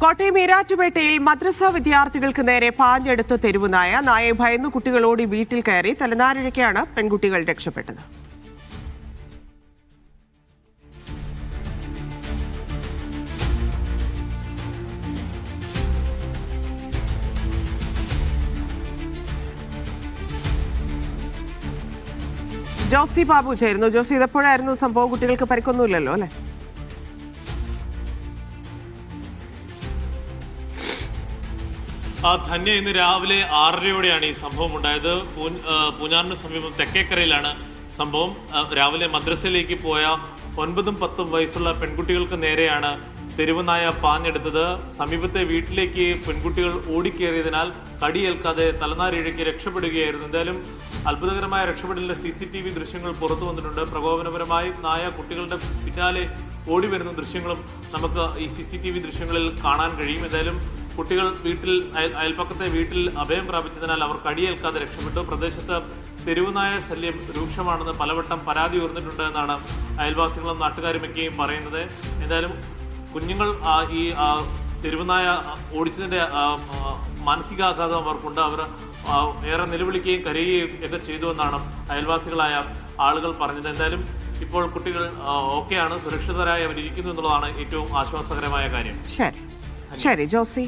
കോട്ടയം ഈരാറ്റുപേട്ടയിൽ മദ്രസ വിദ്യാർത്ഥികൾക്ക് നേരെ പാഞ്ഞെടുത്ത് തെരുവ് നായ നായെ ഭയന്നു കുട്ടികളോടി വീട്ടിൽ കയറി തലനാരിഴയ്ക്കാണ് പെൺകുട്ടികൾ രക്ഷപ്പെട്ടത്. ജോസി ബാബു ചേരുന്നു. ജോസി ഇതെപ്പോഴായിരുന്നു സംഭവം? കുട്ടികൾക്ക് പരിക്കൊന്നുമില്ലല്ലോ അല്ലെ? ആ ധന്യ ഇന്ന് രാവിലെ ആറരയോടെയാണ് ഈ സംഭവം ഉണ്ടായത്. പൂഞ്ഞാറിന് സമീപം തെക്കേക്കരയിലാണ് സംഭവം. രാവിലെ മദ്രസയിലേക്ക് പോയ ഒൻപതും പത്തും വയസ്സുള്ള പെൺകുട്ടികൾക്ക് നേരെയാണ് തെരുവുനായ പാഞ്ഞെടുത്തത്. സമീപത്തെ വീട്ടിലേക്ക് പെൺകുട്ടികൾ ഓടിക്കേറിയതിനാൽ കടിയേൽക്കാതെ തലനാരിഴയ്ക്ക് രക്ഷപ്പെടുകയായിരുന്നു. എന്തായാലും അത്ഭുതകരമായ രക്ഷപ്പെടലിന്റെ സി സി ടി വി ദൃശ്യങ്ങൾ പുറത്തു വന്നിട്ടുണ്ട്. പ്രകോപനപരമായി നായ കുട്ടികളുടെ പിന്നാലെ ഓടി വരുന്ന ദൃശ്യങ്ങളും നമുക്ക് ഈ സി സി ടി വി ദൃശ്യങ്ങളിൽ കാണാൻ കഴിയും. എന്തായാലും കുട്ടികൾ വീട്ടിൽ അയൽപ്പക്കത്തെ വീട്ടിൽ അഭയം പ്രാപിച്ചതിനാൽ അവർ കടിയേൽക്കാതെ രക്ഷപ്പെട്ടു. പ്രദേശത്ത് തെരുവുനായ ശല്യം രൂക്ഷമാണെന്ന് പലവട്ടം പരാതി ഉയർന്നിട്ടുണ്ട് എന്നാണ് അയൽവാസികളും നാട്ടുകാരുമൊക്കെയും പറയുന്നത്. എന്തായാലും കുഞ്ഞുങ്ങൾ ഈ തെരുവുനായ ഓടിച്ചതിന്റെ മാനസികാഘാതം അവർക്കുണ്ട്. അവർ ഏറെ നിലവിളിക്കുകയും കരയുകയും ഒക്കെ ചെയ്തു എന്നാണ് അയൽവാസികളായ ആളുകൾ പറഞ്ഞത്. എന്തായാലും ഇപ്പോൾ കുട്ടികൾ ഓക്കെയാണ് സുരക്ഷിതരായി അവരിയ്ക്കുന്നു എന്നുള്ളതാണ് ഏറ്റവും ആശ്വാസകരമായ കാര്യം. ശരി. ശരി ജോസി.